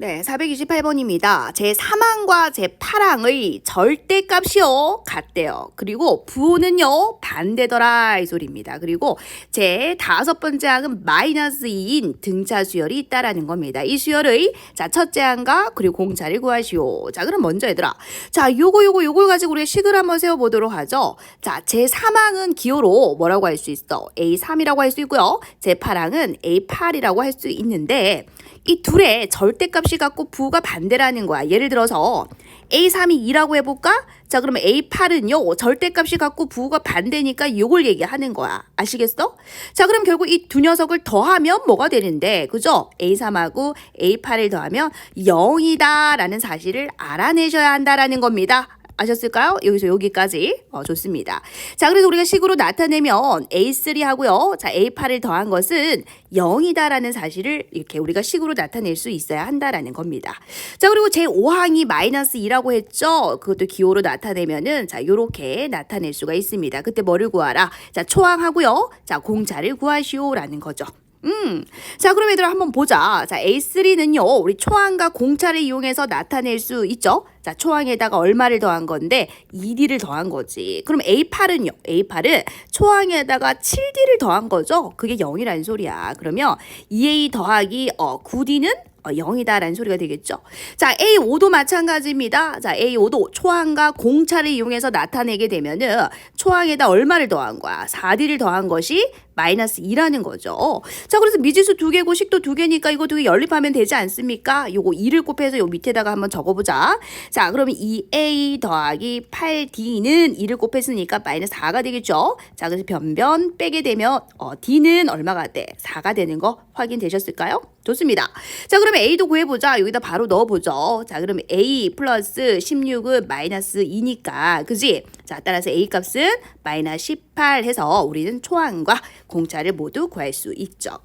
네, 428번입니다. 제 3항과 제 8항의 절대값이요 같대요. 그리고 부호는요 반대더라 이 소리입니다. 그리고 제 다섯 번째 항은 마이너스 2인 등차 수열이 있다라는 겁니다. 이 수열의 자 첫째 항과 그리고 공차를 구하시오. 자 그럼 먼저 얘들아, 자 요거 요거 요걸 가지고 우리 식을 한번 세워 보도록 하죠. 자 제 3항은 기호로 뭐라고 할 수 있어? A3이라고 할 수 있고요. 제 8항은 A8이라고 할 수 있는데 이 둘의 절대값 이 갖고 부가 반대라는 거야. 예를 들어서 A3이 2라고 해볼까? 자, 그러면 A8은요, 절대값이 갖고 부가 반대니까 이걸 얘기하는 거야. 아시겠어? 자, 그럼 결국 이 두 녀석을 더하면 뭐가 되는데, 그죠? A3하고 A8을 더하면 0이다라는 사실을 알아내셔야 한다라는 겁니다. 아셨을까요? 여기서 여기까지 어, 좋습니다. 자, 그래서 우리가 식으로 나타내면 A3 하고요. 자, A8을 더한 것은 0이다라는 사실을 이렇게 우리가 식으로 나타낼 수 있어야 한다라는 겁니다. 자, 그리고 제 5항이 마이너스 2라고 했죠. 그것도 기호로 나타내면은 자, 요렇게 나타낼 수가 있습니다. 그때 뭐를 구하라? 자, 초항하고요. 자, 공차를 구하시오라는 거죠. 음. 자, 그럼 얘들아 한번 보자. 자, A3는요. 우리 초항과 공차를 이용해서 나타낼 수 있죠. 자, 초항에다가 얼마를 더한 건데 2D를 더한 거지. 그럼 A8은요. A8은 초항에다가 7D를 더한 거죠. 그게 0이라는 소리야. 그러면 2A 더하기 어, 9D는 어, 0이다라는 소리가 되겠죠. 자, A5도 마찬가지입니다. 자, A5도 초항과 공차를 이용해서 나타내게 되면은 초항에다 얼마를 더한 거야? 4D를 더한 것이 마이너스 2라는 거죠. 자, 그래서 미지수 두 개고 식도 두 개니까 이거 두 개 연립하면 되지 않습니까? 요거 2를 곱해서 요 밑에다가 한번 적어보자. 자, 그러면 2A 더하기 8D는 2를 곱했으니까 마이너스 4가 되겠죠. 자, 그래서 변변 빼게 되면 어, D는 얼마가 돼? 4가 되는 거 확인되셨을까요? 좋습니다. 자, 그러면 A도 구해보자. 여기다 바로 넣어보죠. 자, 그러면 A 플러스 16은 마이너스 2니까, 그지? 자, 따라서 A 값은 마이너스 18 해서 우리는 초항과 공차를 모두 구할 수 있죠.